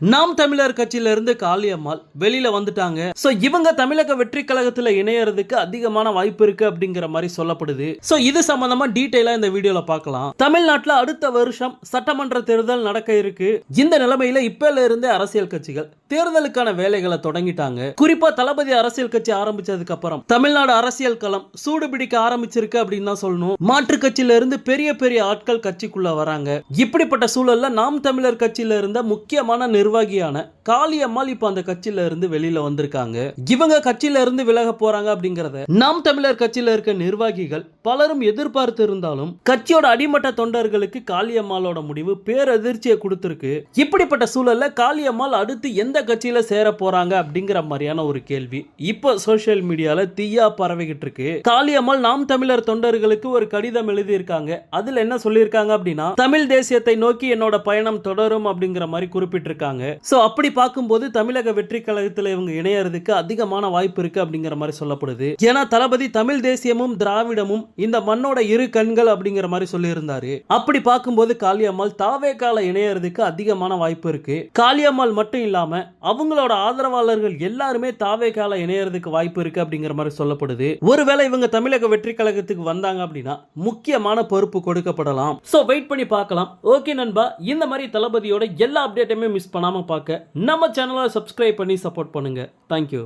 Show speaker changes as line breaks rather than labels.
நாம் தமிழர் கட்சியில இருந்து காளியம்மாள் வெளியில வந்துட்டாங்க. சோ இவங்க தமிழக வெற்றி கழகத்துல இணையறதுக்கு அதிகமான வாய்ப்பு இருக்கு அப்படிங்கிற மாதிரி சொல்லப்படுது. சோ இது சம்பந்தமா டீட்டெயிலா இந்த வீடியோல பார்க்கலாம். தமிழ்நாட்டில் அடுத்த வருஷம் சட்டமன்ற தேர்தல் நடக்க இருக்கு. இந்த நிலைமையில இப்பல இருந்தே அரசியல் கட்சிகள் தேர்தலுக்கான வேலைகளை தொடங்கிட்டாங்க. குறிப்பா தளபதி அரசியல் கட்சி ஆரம்பிச்சதுக்கு அப்புறம் தமிழ்நாடு அரசியல் களம் சூடு பிடிக்க ஆரம்பிச்சிருக்கு அப்படின்னு தான் சொல்லணும். மாற்று கட்சியில இருந்து பெரிய பெரிய ஆட்கள் கட்சிக்குள்ள வராங்க. இப்படிப்பட்ட சூழல்ல நாம் தமிழர் கட்சியில இருந்த முக்கியமான நிர்வாகியான காளியம்மாள் இப்ப அந்த கட்சியில இருந்து வெளியில வந்திருக்காங்க. இவங்க கட்சியில இருந்து விலக போறாங்க அப்படிங்கறத நாம் தமிழர் கட்சியில இருக்க நிர்வாகிகள் பலரும் எதிர்பார்த்து இருந்தாலும் கட்சியோட அடிமட்ட தொண்டர்களுக்கு காளியம்மாளோட முடிவு பேரதிர்ச்சியை கொடுத்திருக்கு. இப்படிப்பட்ட சூழல்ல காளியம்மாள் அடுத்து எந்த கட்சியில சேர போறாங்க அப்படிங்கிற மாதிரியான ஒரு கேள்வி இப்போ சோசியல் மீடியால தீயா பரவிக்கிட்டு இருக்கு. காளியம்மாள் நாம் தமிழர் தொண்டர்களுக்கு ஒரு கடிதம் எழுதியிருக்காங்க. அதுல என்ன சொல்லியிருக்காங்க அப்படின்னா தமிழ் தேசியத்தை நோக்கி என்னோட பயணம் தொடரும் அப்படிங்கிற மாதிரி குறிப்பிட்டிருக்காங்க. சோ அப்படி பார்க்கும்போது தமிழக வெற்றி கழகத்தில் இவங்க இணையறதுக்கு அதிகமான வாய்ப்பு இருக்கு அப்படிங்கிற மாதிரி சொல்லப்படுது. ஏன்னா தளபதி தமிழ் தேசியமும் திராவிடமும் இந்த மண்ணோட இரு கண்கள் அப்படிங்கிற மாதிரி சொல்லியிருந்தாரு. அப்படி பார்க்கும்போது காளியம்மாள் தாவே கால இணையறதுக்கு அதிகமான வாய்ப்பு இருக்கு. காளியம்மாள் மட்டும் இல்லாம அவங்களோட ஆதரவாளர்கள் எல்லாருமே தாவே கால இணையறதுக்கு வாய்ப்பு இருக்கு அப்படிங்கிற மாதிரி சொல்லப்படுது. ஒருவேளை இவங்க தமிழக வெற்றி கழகத்துக்கு வந்தாங்க அப்படின்னா முக்கியமான பொறுப்பு கொடுக்கப்படலாம். சோ வெயிட் பண்ணி பார்க்கலாம். ஓகே நண்பா. இந்த மாதிரி தளபதியோட எல்லா அப்டேட்டையுமே மிஸ் பண்ண காணாமல் பார்க்க நம்ம சேனலை சப்ஸ்கிரைப் பண்ணி சப்போர்ட் பண்ணுங்க. தேங்க்யூ